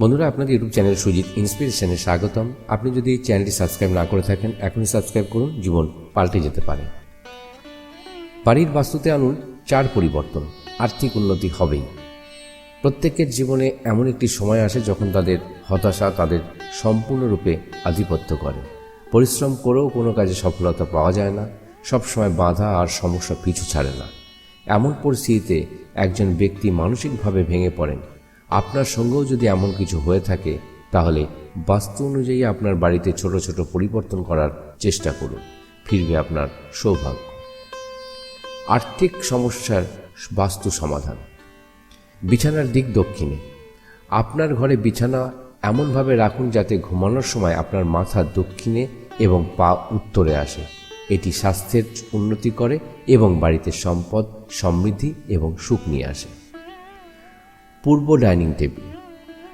বন্ধুরা, আপনাদের YouTube channel Sujit ইন্সপিরেশনে স্বাগতম। আপনি যদি এই চ্যানেলটি সাবস্ক্রাইব না করে থাকেন, এখনই সাবস্ক্রাইব করুন, জীবন পাল্টে যেতে পারে। বাড়ির বাস্তুতে আনুন চার পরিবর্তন, আর্থিক উন্নতি হবেই। প্রত্যেকের জীবনে এমন একটি সময় আসে যখন তাদের হতাশা তাদের সম্পূর্ণরূপে আধিপত্য করে। পরিশ্রম করেও কোনো কাজে সফলতা পাওয়া যায় না, সবসময় বাধা আর সমস্যা পিছু ছাড়ে না। এমন পরিস্থিতিতে একজন ব্যক্তি মানসিকভাবে ভেঙে পড়েন আপনার সঙ্গেও যদি এমন কিছু হয়ে থাকে, তাহলে বাস্তু অনুযায়ী আপনার বাড়িতে ছোট ছোট পরিবর্তন করার চেষ্টা করুন। ফিরবে আপনার সৌভাগ্য। আর্থিক সমস্যার বাস্তু সমাধান। বিছানার দিক দক্ষিণে। আপনার ঘরে বিছানা এমনভাবে রাখুন যাতে ঘুমানোর সময় আপনার মাথা দক্ষিণে এবং পা উত্তরে আসে। এটি স্বাস্থ্যের উন্নতি করে এবং বাড়িতে সম্পদ, সমৃদ্ধি এবং সুখ নিয়ে আসে। পূর্ব ডাইনিং টেবিল।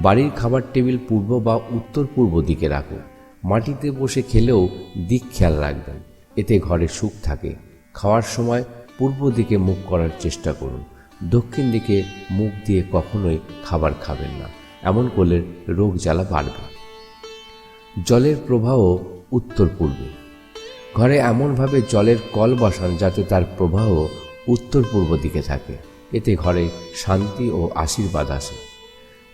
বাড়ির খাবার টেবিল পূর্ব বা উত্তর পূর্ব দিকে রাখুন মাটিতে বসে খেলেও দিক খেয়াল রাখবেন। এতে ঘরে সুখ থাকে। খাওয়ার সময় পূর্ব দিকে মুখ করার চেষ্টা করুন। দক্ষিণ দিকে মুখ দিয়ে কখনোই খাবার খাবেন না। এমন করলে রোগ জ্বালা বাড়বে। জলের প্রবাহ উত্তর পূর্বে। ঘরে এমনভাবে জলের কল বসান যাতে তার প্রবাহ উত্তর পূর্ব দিকে থাকে। এতে ঘরে শান্তি ও আশীর্বাদ আসে।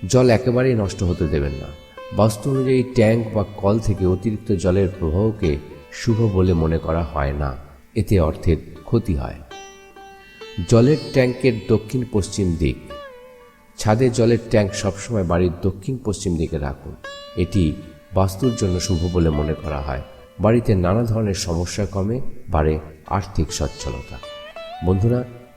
জল একেবারেই নষ্ট হতে দেবেন না। বাস্তু অনুযায়ী ট্যাঙ্ক বা কল থেকে অতিরিক্ত জলের প্রবাহকে শুভ বলে মনে করা হয় না। এতে অর্থের ক্ষতি হয়। জলের ট্যাঙ্কের দক্ষিণ পশ্চিম দিক। ছাদে জলের ট্যাঙ্ক সবসময় বাড়ির দক্ষিণ পশ্চিম দিকে রাখুন। এটি বাস্তুর জন্য শুভ বলে মনে করা হয়। বাড়িতে নানা ধরনের সমস্যা কমে, বাড়ে আর্থিক সচ্ছলতা। বন্ধুরা